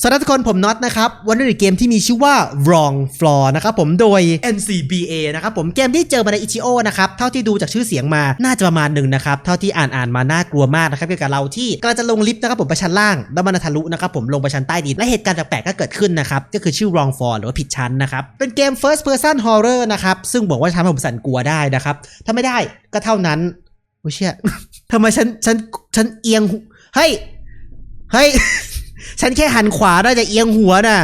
สวัสดีทุกคนผมน็อตนะครับ วันนี้เกมที่มีชื่อว่า Wrong Floor นะครับผมโดย NCBA นะครับผมเกมที่เจอมาในอิชิโอนะครับ เท่าที่ดูจากชื่อเสียงมาน่าจะประมาณหนึ่งนะครับ เท่าที่อ่านอ่านมาน่ากลัวมากนะครับเกี่ยวกับเราที่กำลังจะลงลิฟต์นะครับผมไปชั้นล่าง แล้วมันทะลุนะครับผมลงไปชั้นใต้ดินและเหตุการณ์แปลกๆก็เกิดขึ้นนะครับ ก็คือชื่อ Wrong Floor หรือว่าผิดชั้นนะครับเป็นเกม First Person Horror นะครับซึ่งบอกว่าทำให้ผมสั่นกลัวได้นะครับถ้าไม่ได้ก็เท่านั้นโอ้เชี่ยทำไมฉันฉันฉันเอียงเฮ้ยเฮ้ย ฉันแค่หันขวาได้จะเอียงหัวน่ะ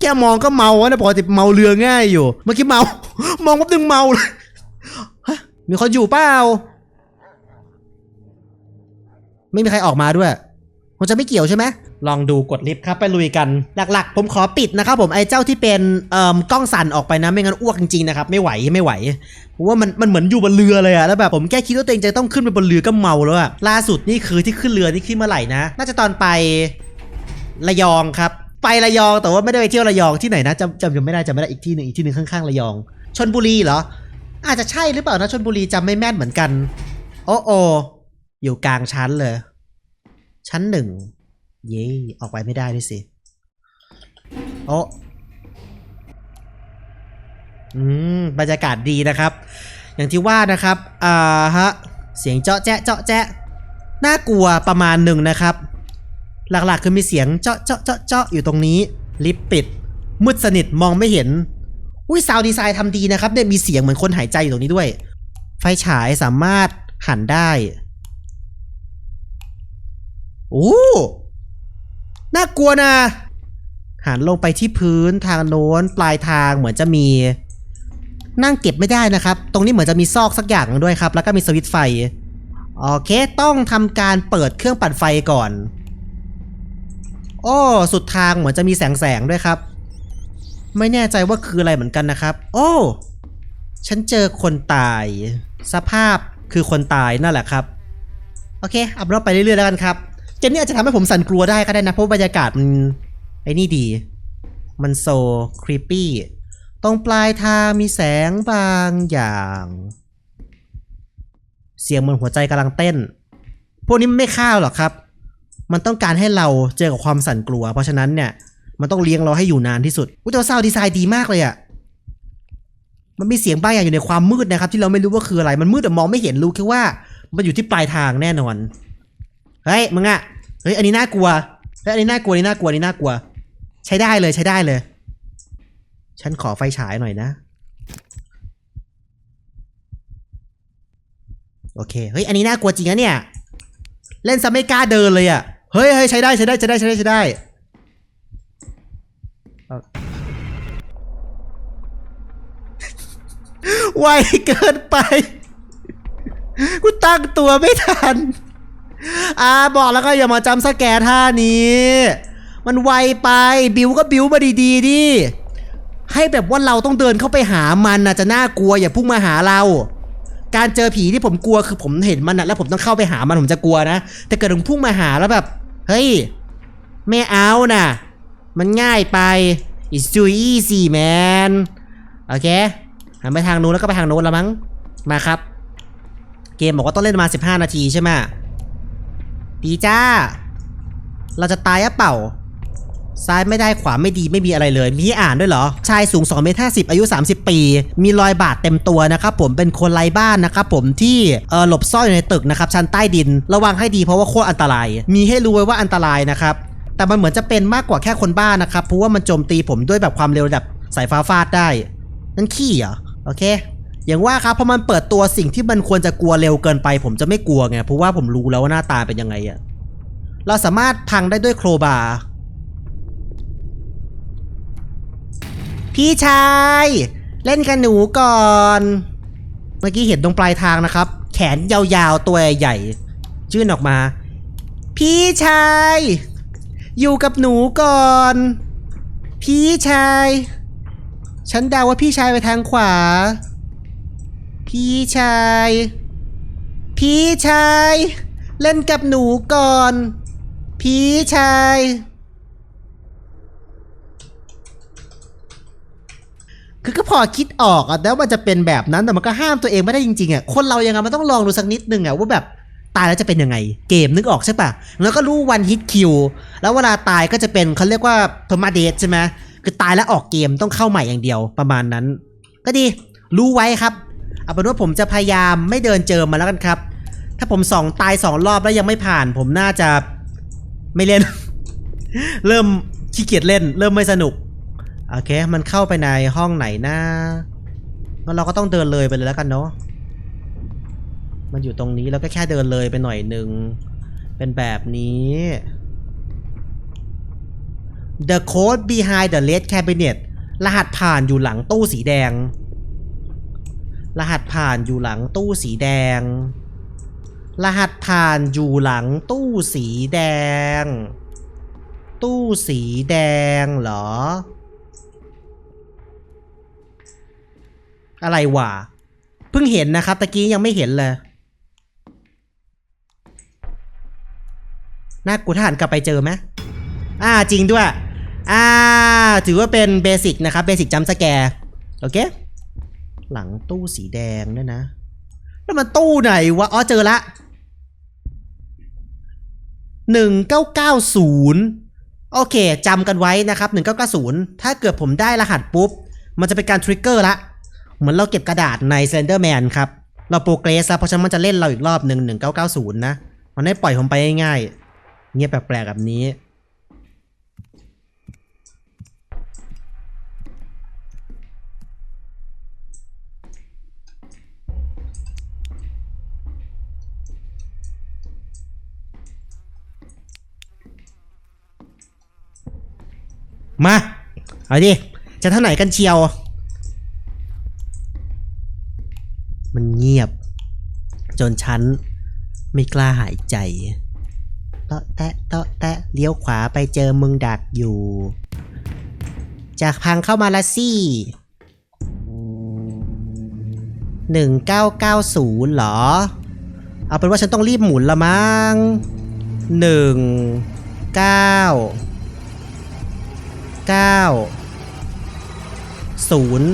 แค่มองก็เมาแล้วนะปกติเมาเรือง่ายอยู่เมื่อกี้เมา มองแป๊บนึงเมาเลยฮะมีคนอยู่เปล่าไม่มีใครออกมาด้วยคงจะไม่เกี่ยวใช่ไหมลองดูกดลิฟต์ครับไปลุยกัน หลักๆ ผมขอปิดนะครับผมไอ้เจ้าที่เป็นเอ่อกล้องสั่นออกไปนะไม่งั้นอ้วกจริงๆนะครับไม่ไหวไม่ไหวเพราะว่ามันมันเหมือนอยู่บนเรือเลยอะแล้วแบบผมแค่คิดว่าตัวเองจะต้องขึ้นไปบนเรือก็เมาแล้วอะล่าสุดนี่คือที่ขึ้นเรือนี่ขึ้นเมื่อไหร่นะ น่าจะตอนไป ระยองครับ ไประยองแต่ว่าไม่ได้ไปเที่ยวระยองที่ไหนนะจำจำยังไม่ได้จำไม่ได้อีกที่หนึ่งอีกที่หนึ่งข้างๆระยองชนบุรีเหรอ อาจจะใช่หรือเปล่านะชนบุรีจำไม่แม่นเหมือนกัน โอ้โออยู่กลางชั้นเลย ชั้นหนึ่งเย้ออกไปไม่ได้ด้วยสิโอ้อืมบรรยากาศดีนะครับ อย่างที่ว่านะครับอ่าฮะเสียงเจาะแจ๊ะเจาะแจ๊ะน่ากลัวประมาณหนึ่งนะครับ หลักๆ คือมีเสียงเจาะเจาะเจาะเจาะอยู่ตรงนี้ ลิฟต์ปิด มืดสนิทมองไม่เห็น อุ้ยซาวดีไซน์ทำดีนะครับเนี่ยมีเสียงเหมือนคนหายใจอยู่ตรงนี้ด้วย ไฟฉายสามารถหันได้โอ้น่ากลัวนะหันลงไปที่พื้นทางโน้นปลายทางเหมือนจะมี นั่งเก็บไม่ได้นะครับ ตรงนี้เหมือนจะมีซอกสักอย่างหนึ่งด้วยครับ แล้วก็มีสวิตช์ไฟ โอเค ต้องทำการเปิดเครื่องปั่นไฟก่อน โอ้สุดทางเหมือนจะมีแสงแสงด้วยครับ ไม่แน่ใจว่าคืออะไรเหมือนกันนะครับ โอ้ฉันเจอคนตาย สภาพคือคนตายนั่นแหละครับ โอเคอัพรอบไปเรื่อยๆแล้วกันครับเกมนี้อาจจะทำให้ผมสั่นกลัวได้ก็ได้นะ เพราะบรรยากาศมันไอ้นี่ดี มันโซครีปปี้ตรงปลายทางมีแสงบางอย่าง เสียงเหมือนหัวใจกำลังเต้น พวกนี้ไม่ฆ่าหรอกครับ มันต้องการให้เราเจอกับความสั่นกลัว เพราะฉะนั้นเนี่ย มันต้องเลี้ยงเราให้อยู่นานที่สุดอุ้ยแต่ซาวดีไซน์ดีมากเลยอะมันมีเสียงบางอย่างอยู่ในความมืดนะครับ ที่เราไม่รู้ว่าคืออะไร มันมืดแต่มองไม่เห็นรู้แค่ว่า มันอยู่ที่ปลายทางแน่นอน เฮ้ยมึงอะเฮ้ยอันนี้น่ากลัวเฮ้ยอันนี้น่ากลัวอันนี้น่ากลัวอันนี้น่ากลัว ใช้ได้เลยใช้ได้เลย ฉันขอไฟฉายหน่อยนะ โอเค เฮ้ยอันนี้น่ากลัวจริงนะเนี่ย เล่นซะไม่กล้าเดินเลยอะ เฮ้ยเฮ้ยใช้ได้ใช้ได้ใช้ได้ใช้ได้ใช้ได้ไวเกินไป กูตั้งตัวไม่ทัน อ่าบอกแล้วก็อย่ามาจำสแกนท่านี้ มันไวไปบิวก็บิวมาดีๆดิให้แบบว่าเราต้องเดินเข้าไปหามันนะจะน่ากลัวอย่าพุ่งมาหาเรา การเจอผีที่ผมกลัวคือผมเห็นมันนะแล้วผมต้องเข้าไปหามันผมจะกลัวนะ แต่เกิดผมพุ่งมาหาแล้วแบบ เฮ้ย ไม่เอานะมันง่ายไป it's too easy man โอเคหันไปทางนู้นแล้วก็ไปทางโน้นแล้วมั้ง มาครับ เกมบอกว่าต้องเล่นมา 15 นาทีใช่ไหมดีจ้า เราจะตายอะเปล่า ซ้ายไม่ได้ขวาไม่ดีไม่มีอะไรเลย มีให้อ่านด้วยเหรอ ชายสูง2เมตร50อายุ 30 ปี มีรอยบาดเต็มตัวนะครับผมเป็นคนไร้บ้านนะครับผมที่เออหลบซ่อนอยู่ในตึกนะครับชั้นใต้ดิน ระวังให้ดีเพราะว่าโคตรอันตราย มีให้รู้ไว้ว่าอันตรายนะครับแต่มันเหมือนจะเป็นมากกว่าแค่คนบ้านะครับเพราะว่ามันโจมตีผมด้วยแบบความเร็วระดับสายฟ้าฟาดได้นั่นขี้เหรอโอเคอย่างว่าครับพอมันเปิดตัวสิ่งที่มันควรจะกลัวเร็วเกินไป ผมจะไม่กลัวไงเพราะว่าผมรู้แล้วว่าหน้าตาเป็นยังไงอะเราสามารถพังได้ด้วยโครบาร์ พี่ชาย เล่นกับหนูก่อน เมื่อกี้เห็นตรงปลายทางนะครับ แขนยาวๆตัวใหญ่ยื่นออกมา พี่ชาย อยู่กับหนูก่อน พี่ชาย ฉันเดาว่าพี่ชายไปทางขวา พี่ชาย พี่ชาย เล่นกับหนูก่อน พี่ชาย คือก็พอคิดออกอะแล้วมันจะเป็นแบบนั้นแต่มันก็ห้ามตัวเองไม่ได้จริงๆอะคนเรายังไงมันต้องลองดูสักนิดนึงอะว่าแบบตายแล้วจะเป็นยังไง เกมนึกออกใช่ปะแล้วก็รู้วันฮิตคิวแล้วเวลาตายก็จะเป็นเขาเรียกว่าเพอร์มาเดใช่ไหมคือตายแล้วออกเกมต้องเข้าใหม่อย่างเดียวประมาณนั้น ก็ดีรู้ไว้ครับเอาเป็นว่าผมจะพยายามไม่เดินเจอมาแล้วกันครับ ถ้าผมสองตายสองรอบแล้วยังไม่ผ่าน ผมน่าจะไม่เล่น เริ่มขี้เกียจเล่น เริ่มไม่สนุก โอเค มันเข้าไปในห้องไหนนะงั้นเราก็ต้องเดินเลยไปเลยแล้วกันเนาะ มันอยู่ตรงนี้เราก็แค่เดินเลยไปหน่อยหนึ่ง เป็นแบบนี้ The code behind the red cabinet รหัสผ่านอยู่หลังตู้สีแดง รหัสผ่านอยู่หลังตู้สีแดง รหัสผ่านอยู่หลังตู้สีแดง ตู้สีแดงเหรอ อะไรวะเพิ่งเห็นนะครับตะกี้ยังไม่เห็นเลยน่ากลัวถ้าหันกลับไปเจอไหมอ่าจริงด้วย อ่า ถือว่าเป็นเบสิกนะครับเบสิกจัมสแกร์โอเค หลังตู้สีแดงด้วยนะ แล้วมันตู้ไหนวะ อ๋อเจอละหนึ่งเก้าเก้าศูนย์โอเคจำกันไว้นะครับหนึ่งเก้าเก้าศูนย์ถ้าเกิดผมได้รหัสปุ๊บ มันจะเป็นการทริกเกอร์ละ เหมือนเราเก็บกระดาษใน Slenderman ครับ เราโปรเกรสแล้วเพราะฉะนั้นมันจะเล่นเราอีกรอบหนึ่งหนึ่งเก้าเก้าศูนย์นะ มันไม่ปล่อยผมไปง่ายๆ เงียบแปลกๆแบบนี้ มา เอาดิ จะเท่าไหนกันเชียว เงียบ จนฉันไม่กล้าหายใจเตาะแตะเตาะแตะเลี้ยวขวาไปเจอมึงดักอยู่ จากพังเข้ามาละสิหนึ่งเก้าเก้าศูนย์หรอ เอาเป็นว่าฉันต้องรีบหมุนละมั้งหนึ่งเก้าเก้าศูนย์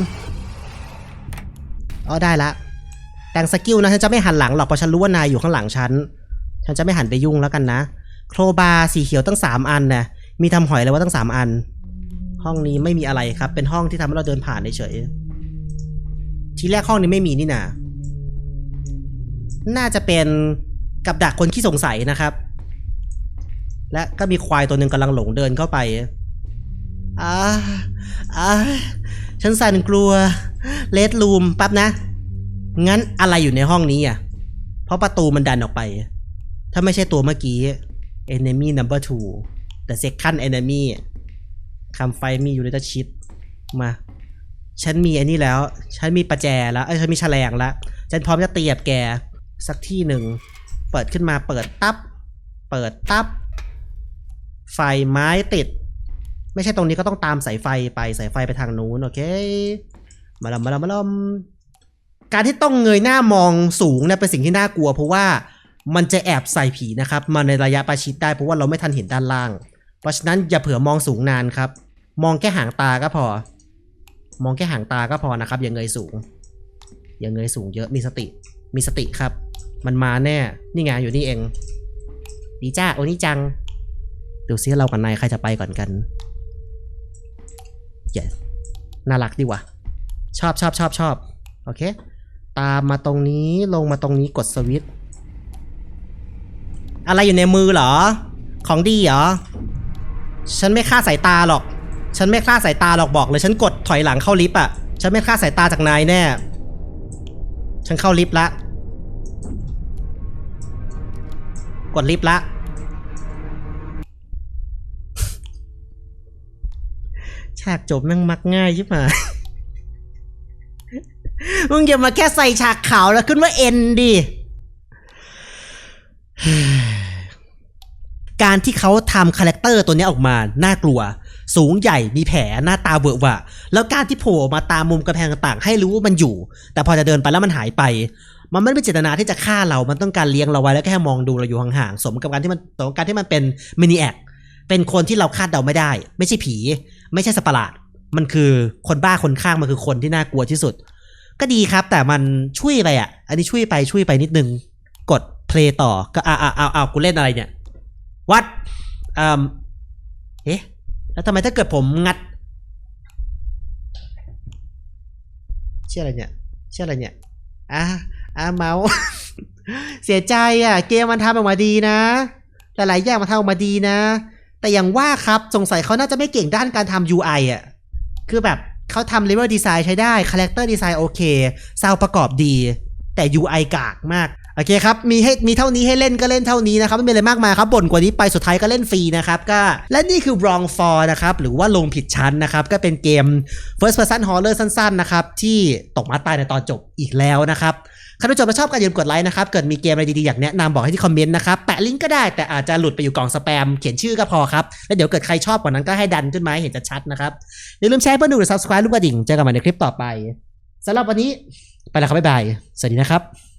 อ๋อได้ละ แต่งสกิลนะฉันจะไม่หันหลังหรอกเพราะฉันรู้ว่านายอยู่ข้างหลังฉัน ฉันจะไม่หันไปยุ่งแล้วกันนะ โครบาสีเขียวตั้งสามอันนะมีทำหอยเลยว่าตั้งสามอัน ห้องนี้ไม่มีอะไรครับ เป็นห้องที่ทำให้เราเดินผ่านเฉยๆทีแรกห้องนี้ไม่มีนี่นาน่าจะเป็นกับดักคนขี้สงสัยนะครับ และก็มีควายตัวหนึ่งกำลังหลงเดินเข้าไปอ่าอ่าฉันสั่นกลัวเลดรูมปั๊บนะ งั้นอะไรอยู่ในห้องนี้อะ เพราะประตูมันดันออกไป ถ้าไม่ใช่ตัวเมื่อกี้ enemy number two the second enemy คำไฟมีอยู่ในตะชิดมา ฉันมีอันนี้แล้ว ฉันมีประแจแล้ว เอ้ย ฉันมีแฉลงแล้ว ฉันพร้อมจะเตียบแก สักที่หนึ่ง เปิดขึ้นมาเปิดตับ เปิดตับ ไฟไม้ติด ไม่ใช่ตรงนี้ก็ต้องตามสายไฟไป สายไฟไปทางนู้น โอเค มาลำมาลำมาลำ การที่ต้องเงยหน้ามองสูงเนี่ยเป็นสิ่งที่น่ากลัว เพราะว่ามันจะแอบใส่ผีนะครับมาในระยะประชิดได้เพราะว่าเราไม่ทันเห็นด้านล่าง เพราะฉะนั้นอย่าเผื่อมองสูงนานครับ มองแค่หางตาก็พอ มองแค่หางตาก็พอนะครับ อย่าเงยสูง อย่าเงยสูงเยอะมีสติ มีสติครับ มันมาแน่ นี่ไงอยู่นี่เองดีจ้าโอนี่จังดูซิเรากับนายใครจะไปก่อนกัน yes น่ารักดีว่ะชอบชอบชอบชอบโอเค ตามมาตรงนี้ลงมาตรงนี้กดสวิตอะไรอยู่ในมือเหรอ ของดีเหรอ ฉันไม่ฆ่าสายตาหรอก ฉันไม่ฆ่าสายตาหรอกบอกเลย ฉันกดถอยหลังเข้าลิฟต์อะ ฉันไม่ฆ่าสายตาจากนายแน่ ฉันเข้าลิฟต์ละ กดลิฟต์ละ ฉากจบแม่งมักง่ายใช่ไหม มึงอย่ามาแค่ใส่ฉากขาวแล้วขึ้นว่าเอ็นดิการที่เขาทำคาแรคเตอร์ตัวนี้ออกมา น่ากลัว สูงใหญ่มีแผลหน้าตาเวอะวะ แล้วการที่โผล่มาตามมุมกระแพงต่างๆ ให้รู้ว่ามันอยู่ แต่พอจะเดินไปแล้วมันหายไป มันไม่ได้เป็นเจตนาที่จะฆ่าเรา มันต้องการเลี้ยงเราไว้แล้วแค่มองดูเราอยู่ห่างๆ สมกับการที่มันสมกับการที่มันเป็นมินิแอคเป็นคนที่เราคาดเดาไม่ได้ ไม่ใช่ผี ไม่ใช่สัตว์ประหลาด มันคือคนบ้าคนข้างมันคือคนที่น่ากลัวที่สุด ก็ดีครับ แต่มันช่วยไปอะ อันนี้ช่วยไปช่วยไปนิดนึง กดเพลย์ต่อ ก็อ่าอ่าอ่าอ่ากูเล่นอะไรเนี่ย วัดอืมเอ๊ะ แล้วทำไมถ้าเกิดผมงัด เชื่ออะไรเนี่ย เชื่ออะไรเนี่ยอะอะเมาส์เสียใจอะ เกมมันทำออกมาดีนะ หลายๆอย่างมันทำออกมาดีนะ แต่อย่างว่าครับ สงสัยเขาน่าจะไม่เก่งด้านการทำ UI อะ คือแบบ เขาทำเลเวลดีไซน์ใช้ได้คาแรคเตอร์ดีไซน์โอเคซาวประกอบดี แต่ UI กากมาก โอเคครับ มีให้มีเท่านี้ให้เล่นก็เล่นเท่านี้นะครับ ไม่มีอะไรมากมายครับบ่นกว่านี้ไปสุดท้ายก็เล่นฟรีนะครับก็และนี่คือ wrong for นะครับหรือว่าลงผิดชั้นนะครับก็เป็นเกม first person horror สั้นๆนะครับที่ตกมาตายในตอนจบอีกแล้วนะครับใครที่ชมและชอบก็อย่าลืมกดไลค์นะครับ เกิดมีเกมอะไรดีๆ อยากแนะนำบอกให้ที่คอมเมนต์นะครับ แปะลิงก์ก็ได้แต่อาจจะหลุดไปอยู่กล่องสแปม เขียนชื่อก็พอครับ แล้วเดี๋ยวเกิดใครชอบกว่านั้นก็ให้ดันขึ้นมาให้เห็นชัดๆนะครับ อย่าลืมแชร์เพื่อนดูหรือ subscribe ลูกกระดิ่ง เจอกันใหม่ในคลิปต่อไปสำหรับวันนี้ไปแล้วครับบ๊ายบาย สวัสดีนะครับ